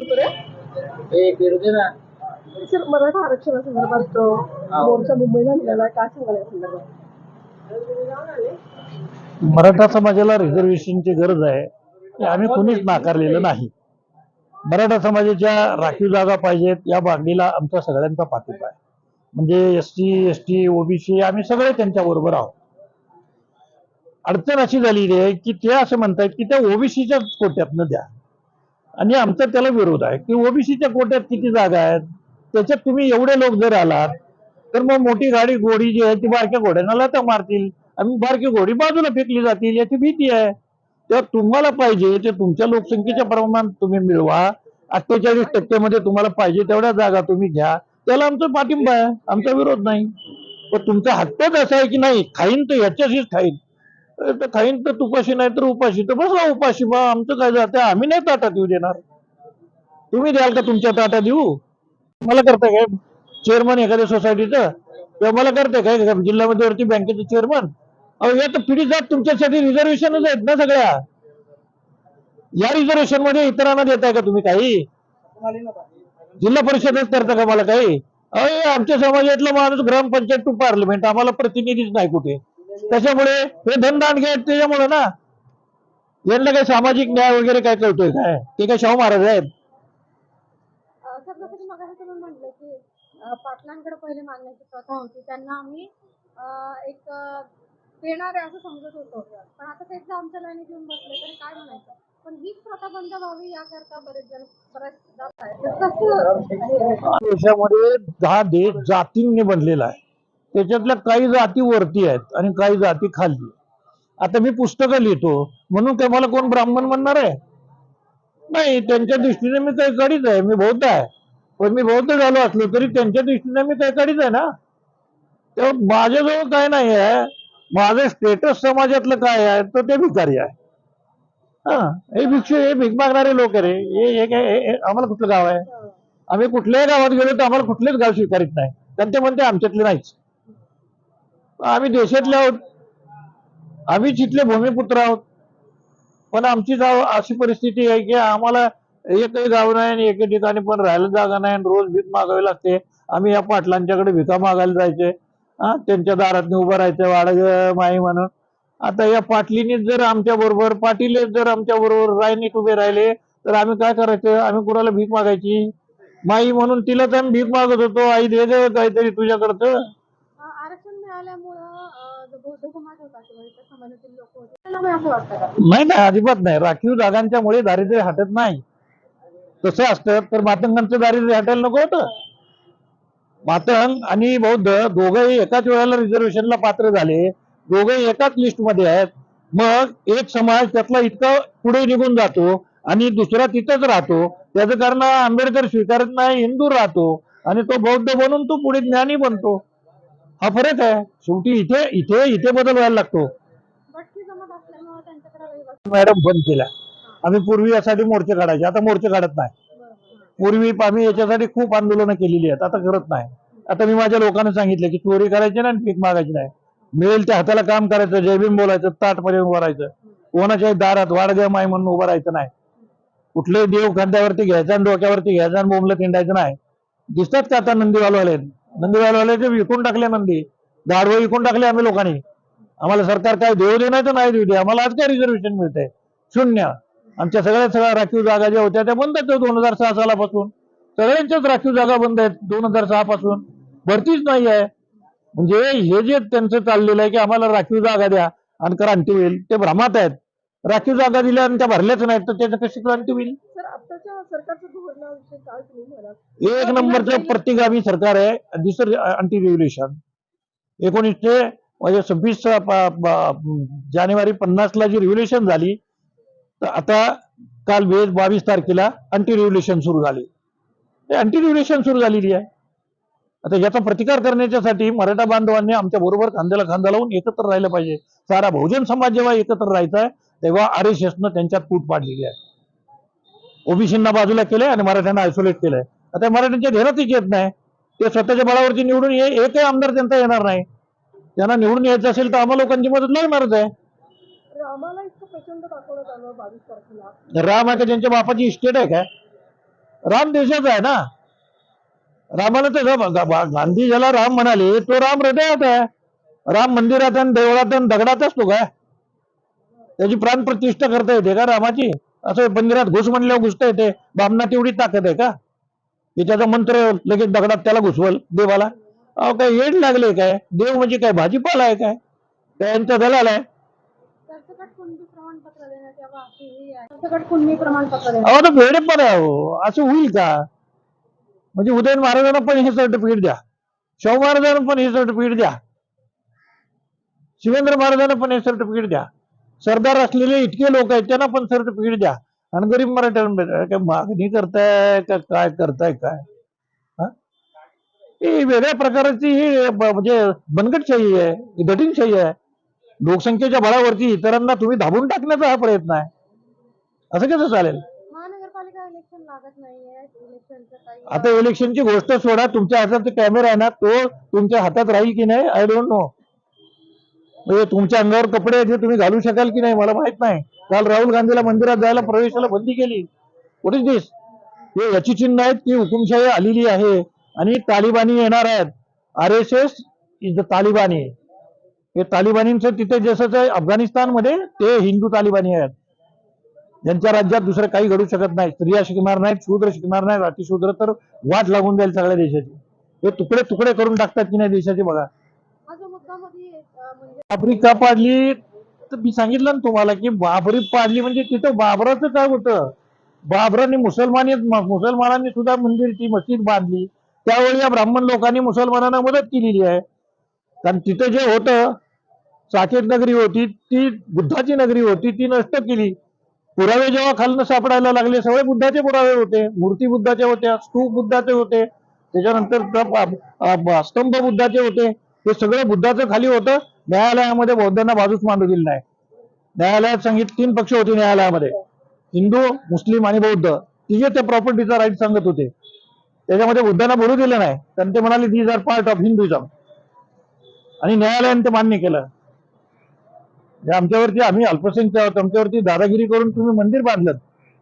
हे सर मराठा आरक्षणासंदर्भात मोर्चा मुंबईला निघाला. काय सांगाल या संदर्भात? मराठा समाजाला रिझर्वेशनची गरज आहे. हे आम्ही कुणीच नाकारलेलं नाही. मराठा समाजाच्या राखीव जागा पाहिजेत या मागणीला आमचा सगळ्यांचा पाठिंबा आहे. म्हणजे S T S T OBC आम्ही सगळे त्यांच्या बरोबर आहोत. अडचण अशी झालेली आहे की ते असं म्हणतायत की त्या ओबीसीच्या कोट्यातनं द्या. आणि आमचा त्याला विरोध आहे. की ओबीसीच्या कोट्यात किती जागा आहेत? त्याच्यात तुम्ही एवढे लोक जर आलात तर मग मोठी गाडी घोडी जी आहे ती बारक्या घोड्यांना लाथा मारतील. आणि बारकी घोडी बाजूला फेकली जातील याची भीती आहे. तेव्हा तुम्हाला पाहिजे ते तुमच्या लोकसंख्येच्या प्रमाणात तुम्ही मिळवा. अठ्ठेचाळीस टक्क्यामध्ये तुम्हाला पाहिजे तेवढ्या जागा तुम्ही घ्या. त्याला आमचा पाठिंबा आहे. आमचा विरोध नाही. पण तुमचा हट्टच असा आहे की नाही खाईन तर याच्याशीच खाईन. तर खाईन तर तुपाशी नाही तर उपाशी. तर बसला उपाशी बा. आमचं काय जाते आम्ही नाही ताटात येऊ देणार. तुम्ही द्याल का तुमच्या ताटात येऊ? मला करताय काय? चेअरमन एखाद्या सोसायटीचं किंवा मला करताय काय? जिल्हा मध्यवर्ती बँकेचं चेअरमन अहो या तर पिढी जात तुमच्यासाठी रिझर्वेशनच आहेत ना सगळ्या. या रिझर्वेशनमध्ये इतरांना देताय का तुम्ही काही? जिल्हा परिषदच करता का मला काही? अरे आमच्या समाजातला माणूस ग्रामपंचायत टू पार्लमेंट. आम्हाला प्रतिनिधीच नाही कुठे. त्याच्यामुळे हे धनदान घ्या त्याच्यामुळे ना. यांना काही सामाजिक न्याय वगैरे काय कळतोय काय ते काय शाहू महाराज आहेत. म्हटलं की पाटलांकडे पहिले मागण्याची प्रथा होती. त्यांना आम्ही एक देणार आहे असं समजत होतो. पण आता तेच आमच्या लाईनीत येऊन बसले तरी काय म्हणायचं? पण हीच प्रथा बंद व्हावी याकरता बरेच जण कसं देशामध्ये दहा देश जातींनी बनलेला आहे. त्याच्यातल्या काही जाती वरती आहेत आणि काही जाती खाली आता मी पुस्तकं लिहितो म्हणून काय मला कोण ब्राह्मण म्हणणार आहे? नाही त्यांच्या दृष्टीने मी काही कडीच आहे मी बौद्ध आहे. पण मी बौद्ध झालो असलो तरी त्यांच्या दृष्टीने मी काही कडीच आहे ना? तेव्हा माझ्याजवळ काय नाही आहे माझं स्टेटस समाजातलं काय आहे तर ते भिकारी आहे. हा हे भिक्षू हे भीक मागणारे लोक आहे रे. हे काय हे- आम्हाला कुठलं गाव आहे? आम्ही कुठल्याही गावात गेलो तर आम्हाला कुठलेच गाव स्वीकारित नाही. कारण ते म्हणते आमच्यातले नाहीच. आम्ही देशातले आहोत. आम्ही तिथले भूमिपुत्र आहोत. पण आमची जाव अशी परिस्थिती आहे की आम्हाला एकही गाव नाही आणि एके ठिकाणी पण राहायला जागा नाही रोज भीक मागावी लागते. आम्ही या पाटलांच्याकडे भिका मागायला जायचे. हा त्यांच्या दारात उभं राहायचं वाडग माई म्हणून. आता या पाटलीने जर आमच्या बरोबर पाटील जर आमच्या बरोबर रायनीत उभे राहिले तर आम्ही काय करायचं? आम्ही कुणाला भीक मागायची? माई म्हणून तिलाच आम्ही भीक मागत होतो. आई दे काहीतरी तुझ्याकडचं. मिळाल्यामुळं बौद्ध समाज होता किंवा इतर समाजातील लोक होते. नाही असं वाटतं का? नाही नाही अजिबात नाही. राखीव जागांच्या मुळे दारिद्र्य हटत नाही. तसं असतं तर मातंगांचं दारिद्र्य हटायला नको होतं मातंग आणि बौद्ध दोघंही एकाच वेळेला रिझर्वेशनला पात्र झाले. दोघंही एकाच लिस्टमध्ये आहेत. मग एक समाज त्यातला इतका पुढे निघून जातो आणि दुसरा तिथंच राहतो. त्याचं कारण आंबेडकर स्वीकारत नाही हिंदू राहतो. आणि तो बौद्ध बनून तो पुढे ज्ञानी बनतो. हा फरक आहे. शेवटी इथे इथे इथे बदल व्हायला लागतो. मॅडम बंद केल्या आम्ही पूर्वी यासाठी मोर्चे काढायचे. आता मोर्चे काढत नाही. पूर्वी आम्ही याच्यासाठी खूप आंदोलनं केलेली आहेत. आता करत नाही. आता मी माझ्या लोकांना सांगितलं की चोरी करायची नाही आणि पीक मागायची नाही. मिळेल त्या हाताला काम करायचं जयभीम बोलायचं ताटमध्ये उभं राहायचं. कोणाच्याही दारात वाडग्या माय म्हणून उभं राहायचं नाही. कुठलेही देव खांद्यावरती घ्यायचा आणि डोक्यावरती घ्यायचा आणि बोंबलं तिंडायचं नाही. दिसतात का आता नंदीवालवाले? नंदी ते विकून टाकले नंदी गाडवं विकून टाकले आम्ही लोकांनी. आम्हाला सरकार काय देऊ दे नाही तर नाही देऊ दे. आम्हाला आज काय रिझर्वेशन मिळतंय? शून्य. आमच्या सगळ्या सगळ्या राखीव जागा ज्या होत्या त्या बंद आहेत दोन हजार सहा सालापासून. सगळ्यांच्याच राखीव जागा बंद आहेत दोन हजार सहा पासून भरतीच नाही आहे. म्हणजे हे जे त्यांचं चाललेलं आहे की आम्हाला राखीव जागा द्या आणि क्रांती होईल ते भ्रमात आहेत. राखीव जागा दिल्या आणि त्या भरल्याच नाहीत तर त्याचं कशी क्रांती होईल? आताच्या सरकारच्या धोरणाविषयी काय तुम्ही म्हणाल? एक नंबरचं प्रतिगामी सरकार आहे. दुसरं अँटी रेव्होल्युशन एकोणीसशे म्हणजे सव्वीस जानेवारी पन्नासला जी रिव्होल्युशन झाली तर आता काल बेस बावीस तारखेला अँटी रिव्होल्युशन सुरू झाली. अँटी रिव्होल्युशन सुरू झालेली आहे. आता याचा प्रतिकार करण्याच्यासाठी मराठा बांधवांनी आमच्या बरोबर खांद्याला खांदा लावून एकत्र राहिलं पाहिजे. सारा बहुजन समाज जेव्हा एकत्र राहायचा आहे तेव्हा आर एस एसनं त्यांच्यात फूट पाडलेली आहे. ओबीसींना बाजूला केलंय आणि मराठ्यांना आयसोलेट केलंय. आता मराठ्यांच्या ध्येनातच येत नाही. ते स्वतःच्या बळावरती निवडून ये एकही आमदार त्यांचा येणार नाही. त्यांना निवडून यायचं असेल तर आम्हा लोकांची मदत लागणारच आहे. राम आहे का त्यांच्या बापाची इस्टेट आहे काय राम देशाचा आहे ना? रामाला तर गांधी ज्याला राम म्हणाले तो राम हृदयात आहे. राम मंदिरात आणि देवळात आणि दगडात असतो काय त्याची प्राणप्रतिष्ठा करता येते का रामाची? असं मंदिरात घुस म्हणल्यावर घुसता येते बामणात एवढी ताकद आहे का? की त्याचा मंत्र लगेच दगडात त्याला घुसवल देवाला. अहो काय येड लागले काय? देव म्हणजे काय? भाजीपाला आहे काय? काय यांचा दलाल आहे? अहो तर वेळे पण आहे. हो. असं होईल का? म्हणजे उदयन महाराजांना पण हे सर्टिफिकेट द्या. शाहू महाराजांना पण हे सर्टिफिकेट द्या. शिवेंद्र महाराजांना पण हे सर्टिफिकेट द्या. सरदार असलेले इतके लोक आहेत त्यांना पण सर्टिफिकेट द्या. आणि गरीब मराठ्यांना काय मागणी करताय का काय करताय काय? हा? वेगळ्या प्रकारची ही म्हणजे बनगटशाही आहे ही दटिंगशाही आहे. लोकसंख्येच्या बळावरती इतरांना तुम्ही दाबून टाकण्याचा हा प्रयत्न आहे. असं कसं चालेल? आता इलेक्शनची गोष्ट सोडा तुमच्या हातात कॅमेरा आहे ना तो तुमच्या हातात राहील की नाही आय डोंट नो म्हणजे तुमच्या अंगावर कपडे आहेत हे तुम्ही घालू शकाल की नाही? मला माहीत नाही. काल राहुल गांधीला मंदिरात जायला प्रवेशाला बंदी केली. कुठे दिस हे याची चिन्ह आहेत की हुकुमशाही आलेली आहे आणि तालिबानी येणार आहेत. R S S is the तालिबानी हे तालिबानींचं तिथे जसं आहे अफगाणिस्तानमध्ये ते हिंदू तालिबानी आहेत. ज्यांच्या राज्यात दुसरं काही घडू शकत नाही. स्त्रिया शिकणार नाहीत शूद्र शिकणार नाहीत अतिशूद्र तर वाट लागून जाईल सगळ्या देशाची. हे तुकडे तुकडे करून टाकतात की नाही देशाचे? बघा हा जो मुद्दा मध्ये अं, म्हणजे बाबरी का पाडली तर मी सांगितलं ना तुम्हाला की बाबरी पाडली म्हणजे तिथं बाबराचं काय होतं? बाबरांनी मुसलमानी मुसलमानांनी सुद्धा मंदिर ती मस्जिद बांधली. त्यावेळी या ब्राह्मण लोकांनी मुसलमानांना मदत केलेली आहे. कारण तिथं जे होतं साकेत नगरी होती ती बुद्धाची नगरी होती ती नष्ट केली. पुरावे जेव्हा खालनं सापडायला लागले सगळे बुद्धाचे पुरावे होते. मूर्ती बुद्धाच्या होत्या स्तूप बुद्धाचे होते. त्याच्यानंतर स्तंभ बुद्धाचे होते. ते सगळं बुद्धाचं खाली होतं. न्यायालयामध्ये बौद्धांना बाजूच मांडू दिली नाही. न्यायालयात सांगित तीन पक्ष होते न्यायालयामध्ये. हिंदू मुस्लिम आणि बौद्ध. तिघे त्या प्रॉपर्टीचा राईट सांगत होते. त्याच्यामध्ये बुद्धांना बोलू दिलं नाही. कारण ते म्हणाले these are part of hinduism आणि न्यायालयाने ते मान्य केलं. म्हणजे आमच्यावरती आम्ही अल्पसंख्य आहोत आमच्यावरती दादागिरी करून तुम्ही मंदिर बांधलं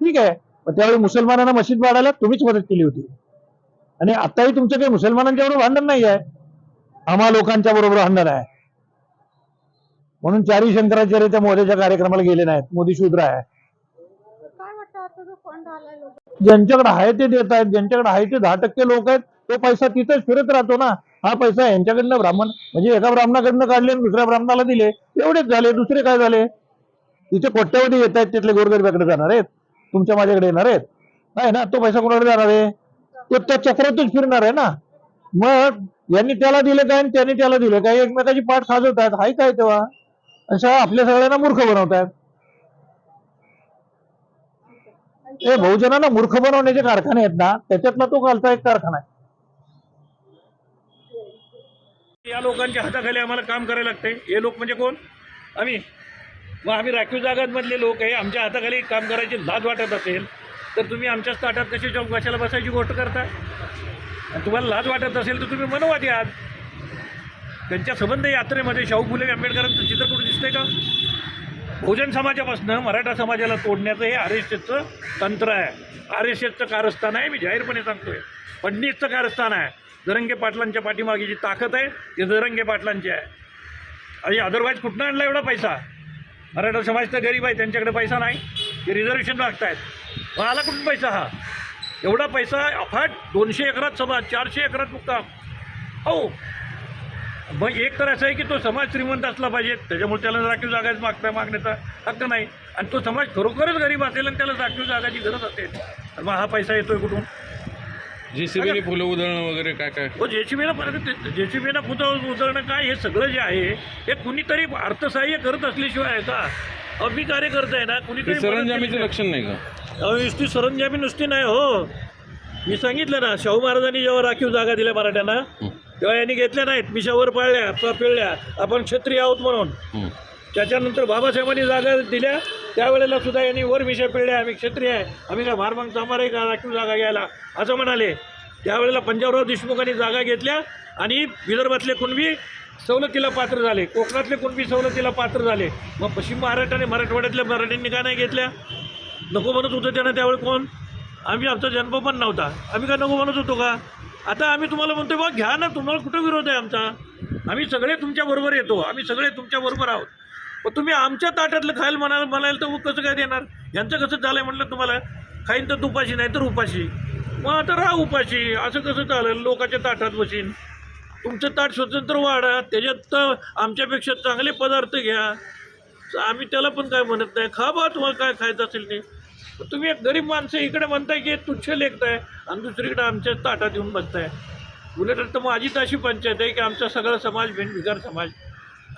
ठीक आहे. पण त्यावेळी मुसलमानांना मशीद बांधायला तुम्हीच मदत केली होती. आणि आताही तुमचं काही मुसलमानांच्या एवढं भांडण नाही आहे आम्हा लोकांच्या बरोबर भांडण आहे. म्हणून चारी शंकराचार्य त्या मोदीच्या कार्यक्रमाला गेले नाहीत. मोदी शूद्र आहे. ज्यांच्याकडे आहे ते देत आहेत. ज्यांच्याकडे आहे ते दहा टक्के लोक आहेत. तो पैसा तिथेच फिरत राहतो ना. हा पैसा यांच्याकडनं ब्राह्मण म्हणजे एका ब्राह्मणाकडनं काढले आणि दुसऱ्या ब्राह्मणाला दिले. एवढेच झाले. दुसरे काय झाले? तिथे कोट्यावधी येत आहेत. तिथले गोरगरिबाकडे जाणार आहेत. तुमच्या माझ्याकडे येणार आहेत. नाही ना? तो पैसा कोणाकडे जाणार आहे? तो त्या चक्रातच फिरणार आहे ना. मग यांनी त्याला दिले काय आणि त्यांनी त्याला दिलं काय? एकमेकाची पाठ साजवतात. हाय काय तेव्हा? अशा आपल्या सगळ्यांना मूर्ख बनवतात. हे बहुजनांना मूर्ख बनवण्याचे कारखाने आहेत ना त्याच्यातला तो कालचा एक कारखाना आहे. या लोकांच्या हाताखाली आम्हाला काम करायला लागतंय. हे लोक म्हणजे कोण? आम्ही. मग आम्ही राखीव जागांमधले लोक आहे. आमच्या हाताखाली काम करायची लाज वाटत असेल तर तुम्ही आमच्याच ताटात कशी कशाला बसायची गोष्ट करता? आणि तुम्हाला लाज वाटत असेल तर तुम्ही मनवादी आहात. त्यांच्या संबंध यात्रेमध्ये शाहू फुले आंबेडकरांचं चित्र कुठं दिसतंय का? बहुजन समाजापासून मराठा समाजाला तोडण्याचं हे आर एस एसचं तंत्र आहे. आर एस एसचं कारस्थान आहे मी जाहीरपणे सांगतोय. फडणीसचं कारस्थान आहे. जरंगे पाटलांच्या पाठीमागे जी ताकद आहे ते जरंगे पाटलांची आहे. आणि अदरवाईज कुठनं आणला एवढा पैसा? मराठा समाज तर गरीब आहे त्यांच्याकडे पैसा नाही. ते रिझर्वेशन मागतायत. मग आला कुठून पैसा हा? एवढा पैसा अफाट दोनशे एकरात समाज चारशे एकरात मुक्काम. हो. मग एक तर असं आहे की तो समाज श्रीमंत असला पाहिजे त्याच्यामुळे त्याला राखीव जागाच मागता मागण्याचा हक्क नाही. आणि तो समाज खरोखरच गरीब असेल आणि त्याला राखीव जागाची गरज असेल तर मग हा पैसा येतोय कुठून? जेसीबीने फुलं उधळणं वगैरे काय काय? हो जेसीबीला परत जेसीबीला फुलं उचलणं काय हे सगळं जे आहे हे कुणीतरी अर्थसहाय्य करत असल्याशिवाय आहे का? अभि कार्यकर्ता आहे ना कुणीतरी लक्षण नाही का? अहो, नुसती सरंजामी नुसती नाही हो. मी सांगितलं ना शाहू महाराजांनी जेव्हा राखीव जागा दिल्या मराठ्यांना तेव्हा यांनी घेतल्या नाहीत. मिशावर पाळल्या पिळल्या. आपण क्षत्रिय आहोत म्हणून. त्याच्यानंतर बाबासाहेबांनी जागा दिल्या. त्यावेळेला सुद्धा यांनी वर मिशा पिळल्या आम्ही क्षत्रिय आहे. आम्ही काय भारमंग चांभार आहे का राखीव जागा घ्यायला? असं म्हणाले. त्यावेळेला पंजाबराव देशमुखांनी जागा घेतल्या आणि विदर्भातले कुणबी सवलतीला पात्र झाले. कोकणातले कुणबी सवलतीला पात्र झाले. मग पश्चिम महाराष्ट्र आणि मराठवाड्यातल्या मराठ्यांनी का नाही घेतल्या? नको म्हणत होतं त्यांना त्यावेळी कोण? आम्ही आमचा जन्म पण नव्हता. आम्ही काय नको म्हणत होतो का? आता आम्ही तुम्हाला म्हणतो बा घ्या ना तुम्हाला कुठं विरोध आहे आमचा? आम्ही सगळे तुमच्याबरोबर येतो. आम्ही सगळे तुमच्याबरोबर आहोत. पण तुम्ही आमच्या ताटातलं खायला म्हणाल म्हणाल तर मग कसं काय देणार? यांचं कसं झालं आहे म्हटलं तुम्हाला? खाईन तर तुपाशी नाही तर उपाशी. मग आता राहा उपाशी. असं कसं चालेल? लोकांच्या ताटात बसीन. तुमचं ताट स्वतंत्र वाढा. त्याच्यात तर आमच्यापेक्षा चांगले पदार्थ घ्या. आम्ही त्याला पण काय म्हणत नाही. खा बा तुम्हाला काय खायचं असेल ते. तुम्ही एक गरीब माणसं इकडे म्हणताय की तुच्छ लेखताय आणि दुसरीकडे आमच्या ताटात येऊन बसताय. उलट तर माझी तशी अशी पंचायत आहे की आमचा सगळा समाज भिनभिकार समाज.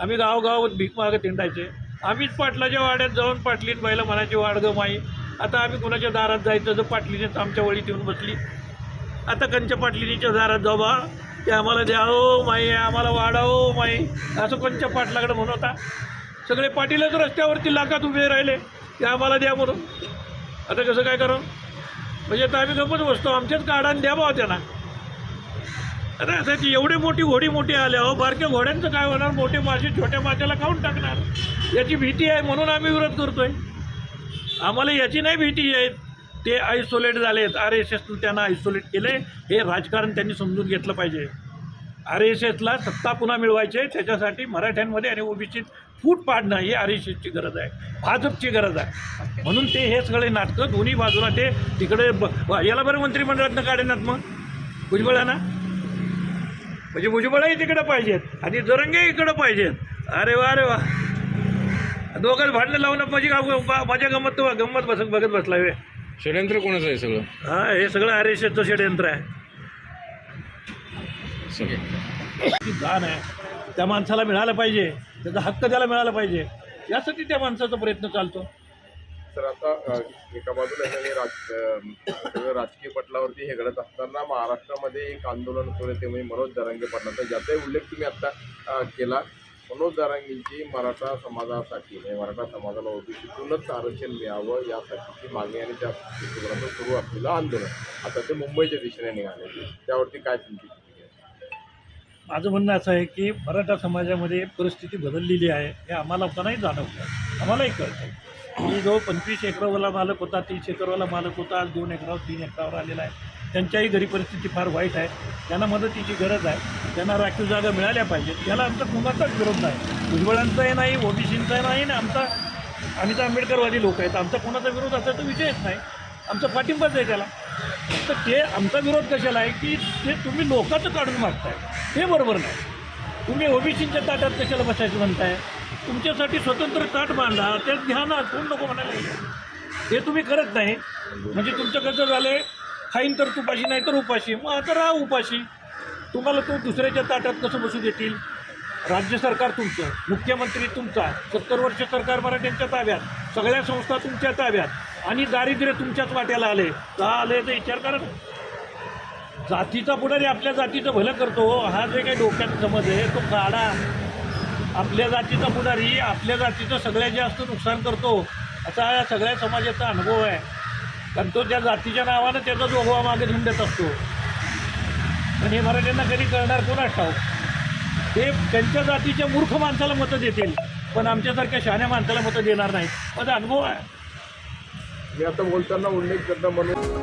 आम्ही गावगावात भीक मागत हिंडायचे. आम्हीच पाटलाच्या वाड्यात जाऊन पाटलीन बाईला म्हणायची वाढ माई आता आम्ही कोणाच्या दारात जायचं तर पाटलीनेच आमच्या वळीत येऊन बसली. आता कंच्या पाटलिनीच्या दारात जाऊ बा ते आम्हाला द्या. हो माई आम्हाला वाढावं हो माई. असं कोणच्या पाटलाकडे म्हणता सगळे पाटीलच रस्त्यावरती लाखात उभे राहिले. ते आम्हाला द्या म्हणून. आता कसं काय करू म्हणजे आता आम्ही गपच बसतो. आमच्याच काढान द्या बा त्यांना आता त्याची ती एवढी मोठी घोडी मोठी आल्या हो बारक्या घोड्यांचं काय होणार? मोठे मासे छोट्या माशाला खाऊन टाकणार. याची भीती आहे म्हणून आम्ही विरोध करतोय. आम्हाला याची नाही भीती आहे. ते आयसोलेट झालेत. आर एस एसनं त्यांना आयसोलेट केले हे राजकारण त्यांनी समजून घेतलं पाहिजे. आर एस एसला सत्ता पुन्हा मिळवायचे त्याच्यासाठी मराठ्यांमध्ये आणि ओबीसीत फूट पाडणं ही आर एस एसची गरज आहे भाजपची गरज आहे. म्हणून ते हे सगळे नाटकं दोन्ही बाजूला ते तिकडे ब याला बरं मंत्रिमंडळातनं काढेनात मग? भुजबळांना? म्हणजे भुजबळही तिकडं पाहिजेत आणि जरंगे इकडं पाहिजेत. अरे वा अरे वा. दोघं भांडणं लावून माझी माझ्या गंमत तो गंमत बस बघत बसला वे. षडयंत्र कोणाचं आहे सगळं? हा हे सगळं आर एस एसचं षडयंत्र आहे. सगळं. दान आहे त्या माणसाला मिळालं पाहिजे त्याचा हक्क त्याला मिळाला पाहिजे यासाठी त्या माणसाचा प्रयत्न चालतो. तर आता एका बाजूला हे राज राजकीय पटलावरती हे घडत असताना महाराष्ट्रामध्ये एक आंदोलन होतं ते म्हणजे मनोज जरांगे पाटलांचा ज्याचाही उल्लेख तुम्ही आता केला मनोज जरांगेंची मराठा समाजासाठी म्हणजे मराठा समाजाला ओबीसीतूनच आरक्षण मिळावं यासाठीची मागणी आणि त्या सुरू असलेलं आंदोलन. आता ते मुंबईच्या दिशेने निघाले. त्यावरती काय तुमची माझं म्हणणं असं आहे की मराठा समाजामध्ये परिस्थिती बदललेली आहे हे आम्हाला लोकांनाही जाणवतं आम्हालाही कळतं. की जो पंचवीस एकरवाला मालक होता तीस एकरवाला मालक होता आज दोन एकरावर तीन एकरावर आलेला आहे. त्यांच्याही घरी परिस्थिती फार वाईट आहे. त्यांना मदतीची गरज आहे. त्यांना राखीव जागा मिळाल्या पाहिजेत. त्याला आमचा कुणाचाच विरोध नाही. भुजबळांचाही नाही ओबीसींचाही नाही आणि आमचा आम्ही तर आंबेडकरवादी लोक आहेत. आमचा कोणाचा विरोध असा तर विषयच नाही. आमचा पाठिंबाच आहे त्याला. तर ते आमचा विरोध कशाला आहे की ते तुम्ही लोकांचं काढून मागताय. हे बरोबर नाही. तुम्ही ओबीसीच्या ताटात कशाला बसायचं म्हणताय? तुमच्यासाठी स्वतंत्र ताट बांधा त्यात घ्या ना कोण नको म्हणायला? हे तुम्ही करत नाही. म्हणजे तुमचं कसं झालं खाईन तर तुपाशी नाही तर उपाशी. मग आता राहा उपाशी. तुम्हाला तो दुसऱ्याच्या ताटात कसं बसू देतील? राज्य सरकार तुमचं मुख्यमंत्री तुमचा सत्तर वर्ष सरकार मराठ्यांच्या ताब्यात सगळ्या संस्था तुमच्या ताब्यात आणि दारिद्र्य तुमच्याच वाट्याला आले का आले तर विचार करा जातीचा पुढारी आपल्या जातीचं भलं करतो. हा जे काही डोक्यात समज आहे तो काढा. आपल्या जातीचा पुढारी आपल्या जातीचं सगळ्यात जास्त नुकसान करतो. असा हा या सगळ्या समाजाचा अनुभव आहे. कारण तो त्या जातीच्या नावानं त्याचा जोगवा मागे हिंडत असतो. पण हे मराठ्यांना कधी कळणार कोणाच ठाऊ ते त्यांच्या जातीच्या मूर्ख माणसाला मतं देतील. पण आमच्यासारख्या शहाण्या माणसाला मतं देणार नाहीत. माझा अनुभव आहे. मी आता बोलताना उल्लेख करता म्हणून